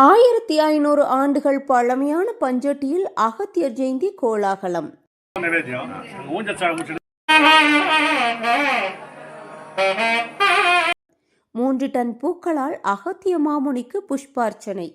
ஆயிரத்தி ஐநூறு ஆண்டுகள் பழமையான பஞ்சட்டியில் அகத்தியர் ஜெயந்தி கோலாகலம். மூன்று டன் பூக்களால் அகத்திய மாமுனிக்கு புஷ்பார்ச்சனை.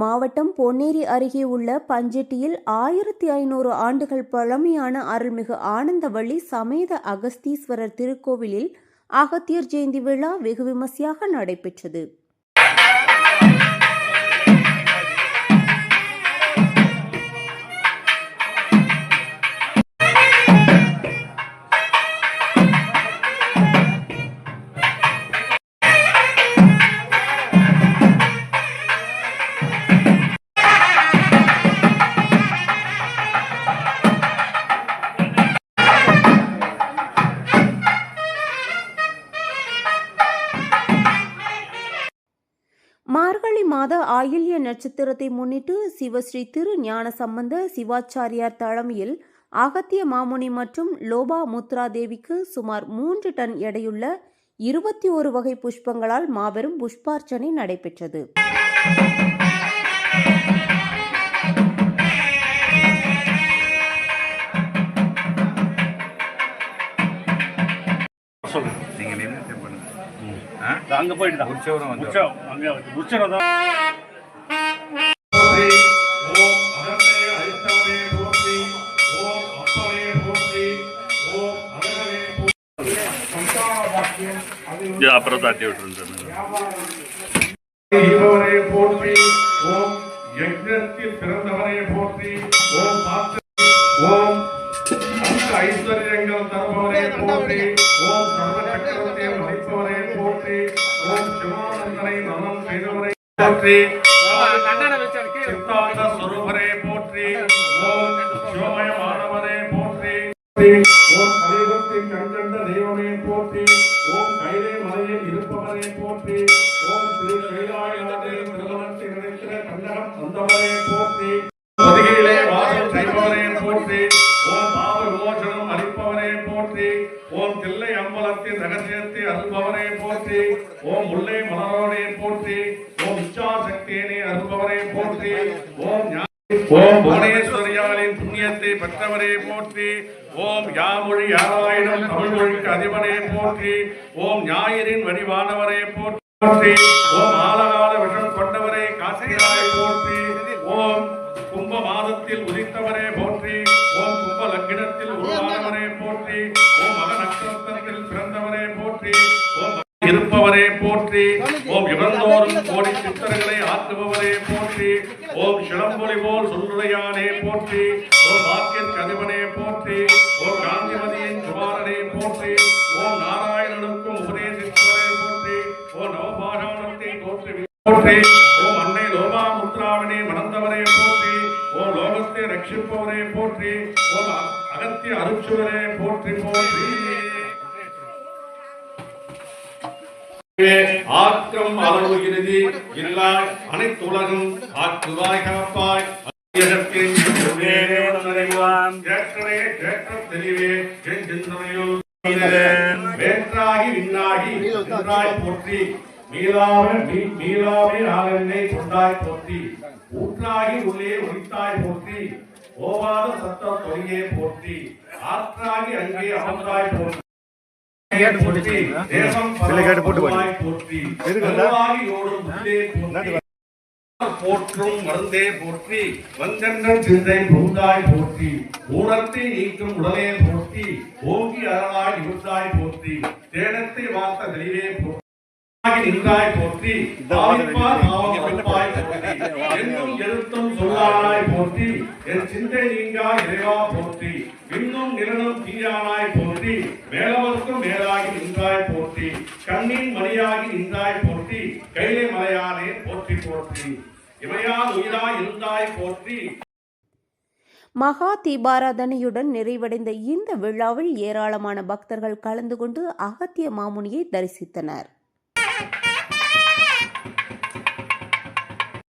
மாவட்டம் பொன்னேரி அருகே உள்ள பஞ்சட்டியில் ஆயிரத்தி ஐநூறு ஆண்டுகள் பழமையான அருள்மிகு ஆனந்தவள்ளி சமேத அகஸ்தீஸ்வரர் திருக்கோவிலில் அகத்தியர் ஜெயந்தி விழா வெகு விமர்சையாக நடைபெற்றது. மாத ஆயில்ய நட்சத்திரத்தை முன்னிட்டு சிவஸ்ரீ திரு ஞானசம்பந்த சிவாச்சாரியார் தலைமையில் அகத்திய மாமுனி மற்றும் லோபா முத்ரா தேவிக்கு சுமார் மூன்று டன் எடையுள்ள இருபத்தி ஒரு வகை புஷ்பங்களால் மாபெரும் புஷ்பார்ச்சனை நடைபெற்றது. அங்க போயிட்டு தான் உற்சவரம் வந்து உற்சவம். அங்க உற்சவம் தான். அப்புறம் தாட்டி விட்டுருந்தேன். போற்றி ஓம் போற்றி ஓம் அந்த ஐஸ்வர்யங்கள் தருபவனே போற்றி ஓம் சர்வ சக்கரத்தை வகிப்பவனே போற்றி ஓம் சிவானந்தனை நலம் செய்தவனே போற்றி. சித்தாந்த ஸ்வரூபரே போற்றி. ஓம் சிவமயமானவரே போற்றி. ஓம் தில்லை அம்பலத்தின் ரகசியத்தை அருள்பவனை போற்றி. ஓம் முல்லை மலரோனே போற்றி. ஓம் இச்சா இச்சாசக்தியனே அருள்பவனை போற்றி. ஓம் ஓம் புவனேஸ்வரியாளின் புண்ணியத்தை பெற்றவரே போற்றி. ஓம் யாமொழி யாராயினும் தமிழ் மொழிக்கு அதிபரே போற்றி. ஓம் ஞாயிறின் வடிவானவரே போற்றி. ஓம் ஆலகால விஷம் கொண்டவரே காசிராய் போற்றி. மக நட்சத்திரத்தில் பிறந்தவரே போற்றி இருப்பவரே போற்றி ஓம் இவந்தோறும் கோடி சித்தர்களை ஆற்றுபவரே போற்றி ஓம் சிலம்பொலி போல் சொல்லுடையானே போற்றி ஓம் வாக்கின் கதிவனே போற்றி ஓம் காந்திமதியின் குமாரனே போற்றி ஓம் நாராயணனுக்கும் உபதேசித்தவரே போற்றி ஓ நவபாஷாணத்தை போற்றி போற்றி ஓம் அன்னை லோபாமுத்ராவினை மணந்தவரே போற்றி ஓம் லோகத்தை ரட்சிப்பவரே போற்றி அகத்திய அருச்சுவரே போற்றி போற்றி. ஆக்கம் அளவு இறுதி இல்லாய் அனைத்து உலகம் ஆற்றுவாய் காப்பாய். வேற்றாகி விண்ணாகி போற்றி. மீளாவ மீளாவே கொண்டாய் போற்றி. ஊற்றாகி உள்ளே ஒழித்தாய் போற்றி. ஓவாத சத்தம் தொழியே போற்றி ஆற்றாகி அங்கே அமர்ந்தாய் போற்றி. போற்றி தேசம் போற்றி. போற்றி. போற்றும் மருந்தே போற்றி. வஞ்சங்கள் சிந்தை பூந்தாய் போற்றி. ஊனத்தை நீக்கும் உடலே போற்றி. ஓங்கி போற்றி. தேனத்தை வார்த்த தெளிவே போற்றி. நின்றாய் போற்றி ஆவிப்பார் ஆவம் கொடுப்பாய் போற்றி என்னும் எழுத்தும் சொல்லானாய் போற்றி. என் சிந்தை நீங்கா இறைவா போற்றி. இன்னும் நிலனும் தீயானாய் போற்றி. மேலவர்க்கும் மேலாகி நின்றாய் போற்றி. கண்ணின் மணியாகி நின்றாய் போற்றி. கைலை மலையானே போற்றி போற்றி. இமையால் உயிராய் இருந்தாய் போற்றி. மகா தீபாராதனையுடன் நிறைவடைந்த இந்த விழாவில் ஏராளமான பக்தர்கள் கலந்து கொண்டு அகத்திய மாமுனியை தரிசித்தனர்.